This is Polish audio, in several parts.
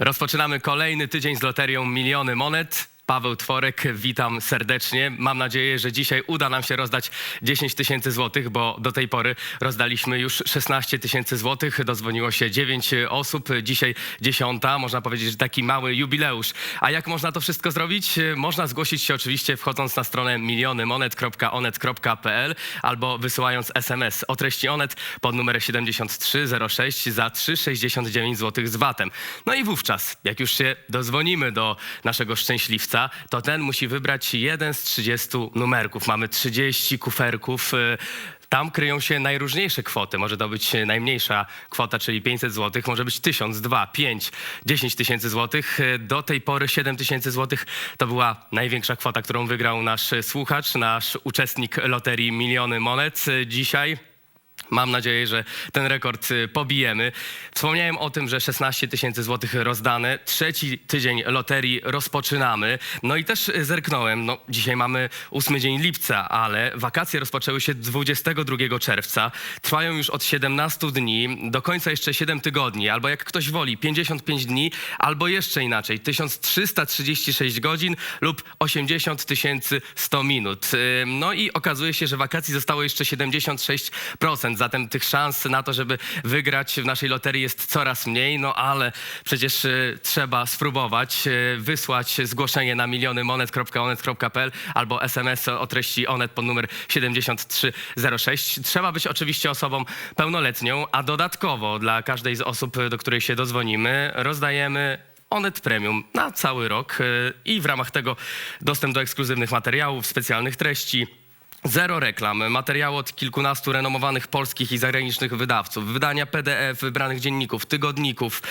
Rozpoczynamy kolejny tydzień z loterią Miliony Monet. Paweł Tworek, witam serdecznie. Mam nadzieję, że dzisiaj uda nam się rozdać 10 tysięcy złotych, bo do tej pory rozdaliśmy już 16 tysięcy złotych. Dozwoniło się 9 osób, dzisiaj 10. Można powiedzieć, że taki mały jubileusz. A jak można to wszystko zrobić? Można zgłosić się oczywiście wchodząc na stronę milionymmonet.onet.pl albo wysyłając SMS o treści Onet pod numer 7306 za 3,69 zł z VAT-em. No i wówczas, jak już się dozwonimy do naszego szczęśliwca, to ten musi wybrać jeden z 30 numerków. Mamy 30 kuferków. y, Tam kryją się najróżniejsze kwoty. Może to być najmniejsza kwota, czyli 500 zł, może być 1000, 2, 5, 10 tysięcy złotych. Y, Do tej pory 7 tysięcy złotych to była największa kwota, którą wygrał nasz słuchacz, nasz uczestnik loterii Miliony Monet. Y, Dzisiaj Mam nadzieję, że ten rekord y, pobijemy. Wspomniałem o tym, że 16 tysięcy złotych rozdane. Trzeci tydzień loterii rozpoczynamy. No i też y, zerknąłem, no dzisiaj mamy 8 dzień lipca, ale wakacje rozpoczęły się 22 czerwca. Trwają już od 17 dni, do końca jeszcze 7 tygodni, albo jak ktoś woli, 55 dni, albo jeszcze inaczej, 1336 godzin lub 80 100 minut. Y, No i okazuje się, że wakacji zostało jeszcze 76%, zatem tych szans na to, żeby wygrać w naszej loterii jest coraz mniej, no ale przecież y, trzeba spróbować y, wysłać zgłoszenie na milionymonet.onet.pl albo SMS o treści onet pod numer 7306. Trzeba być oczywiście osobą pełnoletnią, a dodatkowo dla każdej z osób, do której się dozwonimy, rozdajemy Onet Premium na cały rok y, i w ramach tego dostęp do ekskluzywnych materiałów, specjalnych treści. Zero reklam, materiały od kilkunastu renomowanych polskich i zagranicznych wydawców, wydania PDF, wybranych dzienników, tygodników,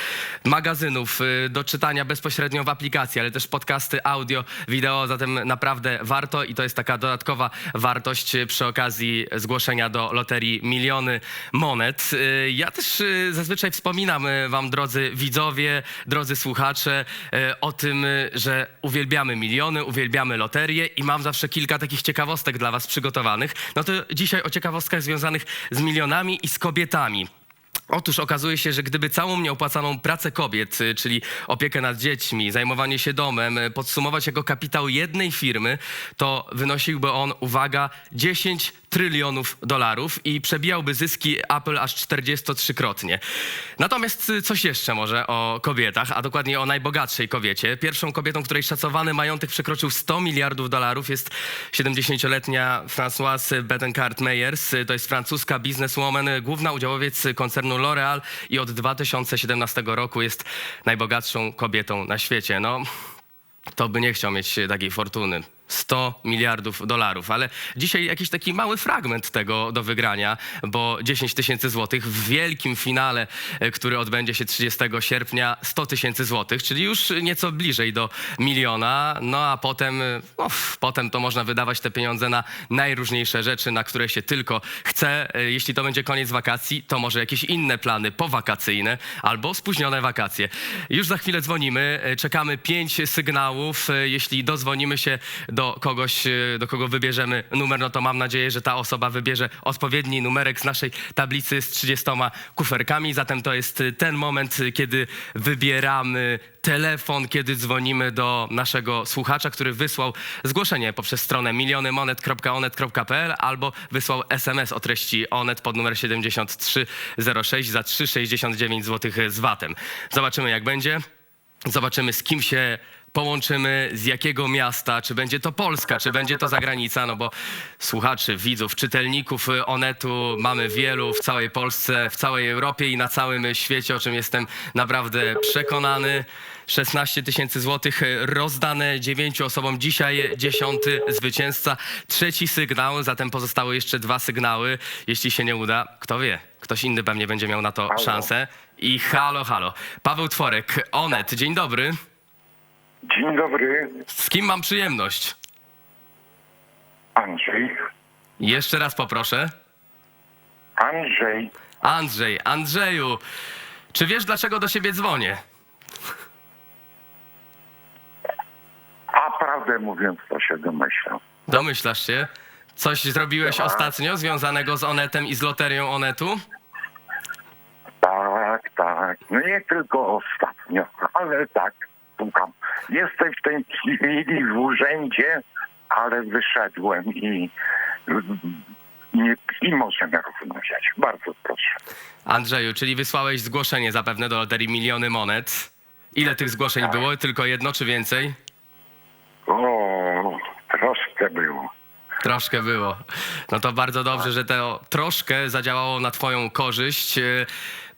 magazynów, y, do czytania bezpośrednio w aplikacji, ale też podcasty, audio, wideo, zatem naprawdę warto i to jest taka dodatkowa wartość y, przy okazji zgłoszenia do loterii Miliony Monet. Y, Ja też zazwyczaj wspominam wam, drodzy widzowie, drodzy słuchacze, o tym, że uwielbiamy miliony, uwielbiamy loterię i mam zawsze kilka takich ciekawostek dla was przygotowanych. No to dzisiaj o ciekawostkach związanych z milionami i z kobietami. Otóż okazuje się, że gdyby całą nieopłacaną pracę kobiet, y, czyli opiekę nad dziećmi, zajmowanie się domem, y, podsumować jako kapitał jednej firmy, to wynosiłby on, uwaga, 10 trylionów dolarów i przebijałby zyski Apple aż 43-krotnie. Natomiast y, coś jeszcze może o kobietach, a dokładnie o najbogatszej kobiecie. Pierwszą kobietą, której szacowany majątek przekroczył 100 miliardów dolarów jest 70-letnia Françoise Bettencourt-Meyers. To jest francuska bizneswoman, główna udziałowiec koncernu L'Oréal i od 2017 roku jest najbogatszą kobietą na świecie. No, to by nie chciał mieć takiej fortuny. 100 miliardów dolarów, ale dzisiaj jakiś taki mały fragment tego do wygrania, bo 10 tysięcy złotych w wielkim finale, e, który odbędzie się 30 sierpnia, 100 tysięcy złotych, czyli już nieco bliżej do miliona, no a potem, e, no, potem to można wydawać te pieniądze na najróżniejsze rzeczy, na które się tylko chce. E, Jeśli to będzie koniec wakacji, to może jakieś inne plany powakacyjne albo spóźnione wakacje. Już za chwilę dzwonimy, czekamy pięć sygnałów. Jeśli dozwonimy się do kogoś, e, do kogo wybierzemy numer, no to mam nadzieję, że ta osoba wybierze odpowiedni numerek z naszej tablicy z 30 kuferkami. Zatem to jest e, ten moment, e, kiedy wybieramy telefon, kiedy dzwonimy do naszego słuchacza, który wysłał zgłoszenie poprzez stronę milionymmonet.onet.pl albo wysłał SMS o treści onet pod numer 7306 za 3,69 zł z VAT-em. Zobaczymy jak będzie. Zobaczymy z kim się połączymy, z jakiego miasta, czy będzie to Polska, czy będzie to zagranica, no bo słuchaczy, widzów, czytelników y, Onetu mamy wielu w całej Polsce, w całej Europie i na całym świecie, o czym jestem naprawdę przekonany. 16 tysięcy złotych y, rozdane dziewięciu osobom. Dzisiaj dziesiąty zwycięzca. Trzeci sygnał, zatem pozostały jeszcze dwa sygnały. Jeśli się nie uda, kto wie, ktoś inny pewnie będzie miał na to szansę. I halo, halo. Paweł Tworek, Onet, dzień dobry. Dzień dobry, Z kim mam przyjemność? Andrzej. Jeszcze raz poproszę. Andrzej, Andrzej, Andrzeju, czy wiesz dlaczego do siebie dzwonię? a prawdę mówiąc, to się domyślam. Domyślasz się? Coś zrobiłeś Tak. ostatnio związanego z Onetem i z loterią Onetu? Tak, tak. No nie tylko ostatnio, ale tak, słucham. Jestem w tej chwili w urzędzie, ale wyszedłem i, i, i możemy rozmawiać. Bardzo proszę. Andrzeju, czyli wysłałeś zgłoszenie zapewne do loterii Miliony Monet. Ile tych zgłoszeń było? Tylko jedno czy więcej? O, troszkę było. Troszkę było. No to bardzo dobrze, że to troszkę zadziałało na Twoją korzyść. E,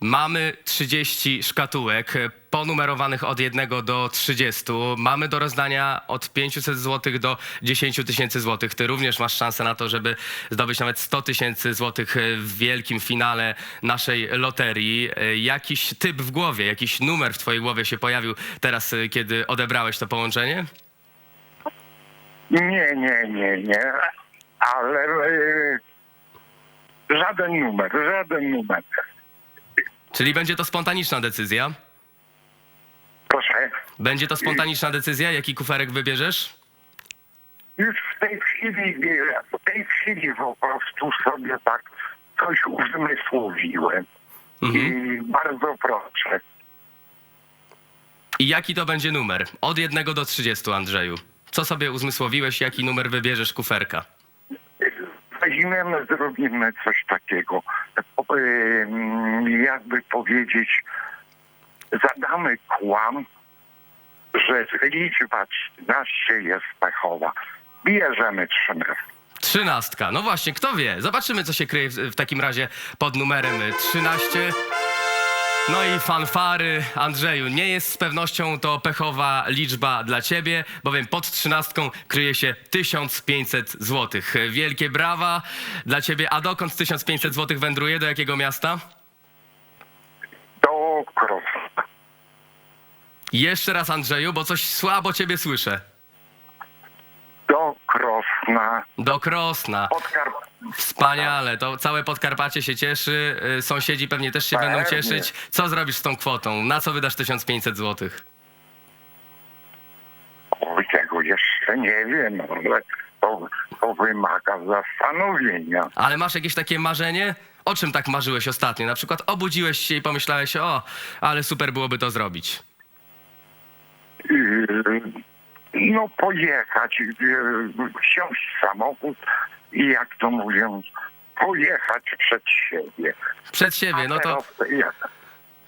Mamy 30 szkatułek e, ponumerowanych od 1 do 30. Mamy do rozdania od 500 zł do 10 tysięcy złotych. Ty również masz szansę na to, żeby zdobyć nawet 100 tysięcy złotych e, w wielkim finale naszej loterii. Jakiś typ w głowie, jakiś numer w Twojej głowie się pojawił teraz, kiedy odebrałeś to połączenie? Nie, nie, nie, nie, ale e, żaden numer, żaden numer. Czyli będzie to spontaniczna decyzja? Proszę. Będzie to spontaniczna decyzja, jaki kuferek wybierzesz? Już w tej chwili, w tej chwili po prostu sobie tak coś uzmysłowiłem. I bardzo proszę. I jaki to będzie numer? Od 1 do 30, Andrzeju. Co sobie uzmysłowiłeś, jaki numer wybierzesz kuferka? Weźmiemy, zrobimy coś takiego. O, ym, Jakby powiedzieć, zadamy kłam, że liczba 13 jest pechowa. Bierzemy 13. Trzynastka. No właśnie, kto wie? Zobaczymy, co się kryje w, w takim razie pod numerem 13. No i fanfary, Andrzeju, nie jest z pewnością to pechowa liczba dla ciebie, bowiem pod trzynastką kryje się 1500 zł. Wielkie brawa dla ciebie. A dokąd 1500 zł wędruje? Do jakiego miasta? Do Krosna. Jeszcze raz, Andrzeju, bo coś słabo ciebie słyszę. Do Krosna. Do Krosna. Podkar... Wspaniale, to całe Podkarpacie się cieszy, y, sąsiedzi pewnie też się będą Pewnie. cieszyć. Co zrobisz z tą kwotą? Na co wydasz 1500 zł? Oj, tego jeszcze nie wiem, ale to, to wymaga zastanowienia. Ale masz jakieś takie marzenie? O czym tak marzyłeś ostatnio? Na przykład obudziłeś się i pomyślałeś, o, ale super byłoby to zrobić. Yy, No pojechać, yy, wsiąść w samochód i jak to mówią, pojechać przed siebie. Przed siebie, no to, jak-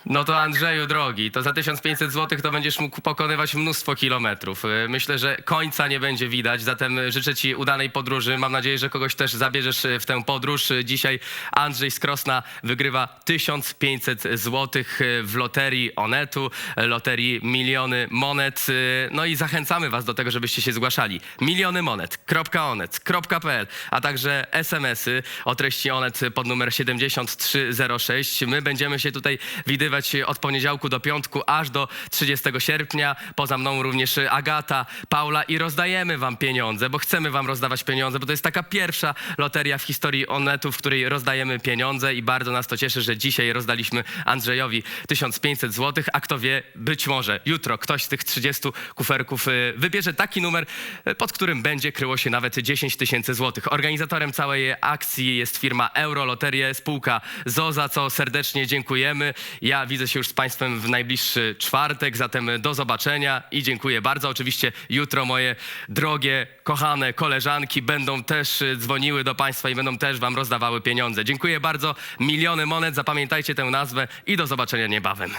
no to Andrzeju drogi, to za 1500 zł to będziesz mógł pokonywać mnóstwo kilometrów. Y, Myślę, że końca nie będzie widać, zatem życzę ci udanej podróży. Mam nadzieję, że kogoś też zabierzesz y, w tę podróż. Y, Dzisiaj Andrzej z Krosna wygrywa 1500 zł w loterii Onetu, loterii Miliony Monet. No i zachęcamy was do tego, żebyście się zgłaszali. milionymonet.onet.pl, a także SMS-y o treści Onet pod numer 7306. My będziemy się tutaj widywać od poniedziałku do piątku aż do 30 sierpnia. Poza mną również Agata, Paula i rozdajemy wam pieniądze, bo chcemy wam rozdawać pieniądze, bo to jest taka pierwsza loteria w historii Onetu, w której rozdajemy pieniądze i bardzo nas to cieszy, że dzisiaj rozdaliśmy Andrzejowi 1500 zł, a kto wie, być może jutro ktoś z tych 30 kuferków y, wybierze taki numer, y, pod którym będzie kryło się nawet 10 tysięcy złotych. Organizatorem całej akcji jest firma Euroloterie, spółka ZOZA, co serdecznie dziękujemy. Ja widzę się już z Państwem w najbliższy czwartek, zatem do zobaczenia i dziękuję bardzo. Oczywiście jutro moje drogie, kochane koleżanki będą też y, dzwoniły do Państwa i będą też Wam rozdawały pieniądze. Dziękuję bardzo. Miliony monet, zapamiętajcie tę nazwę i do zobaczenia niebawem.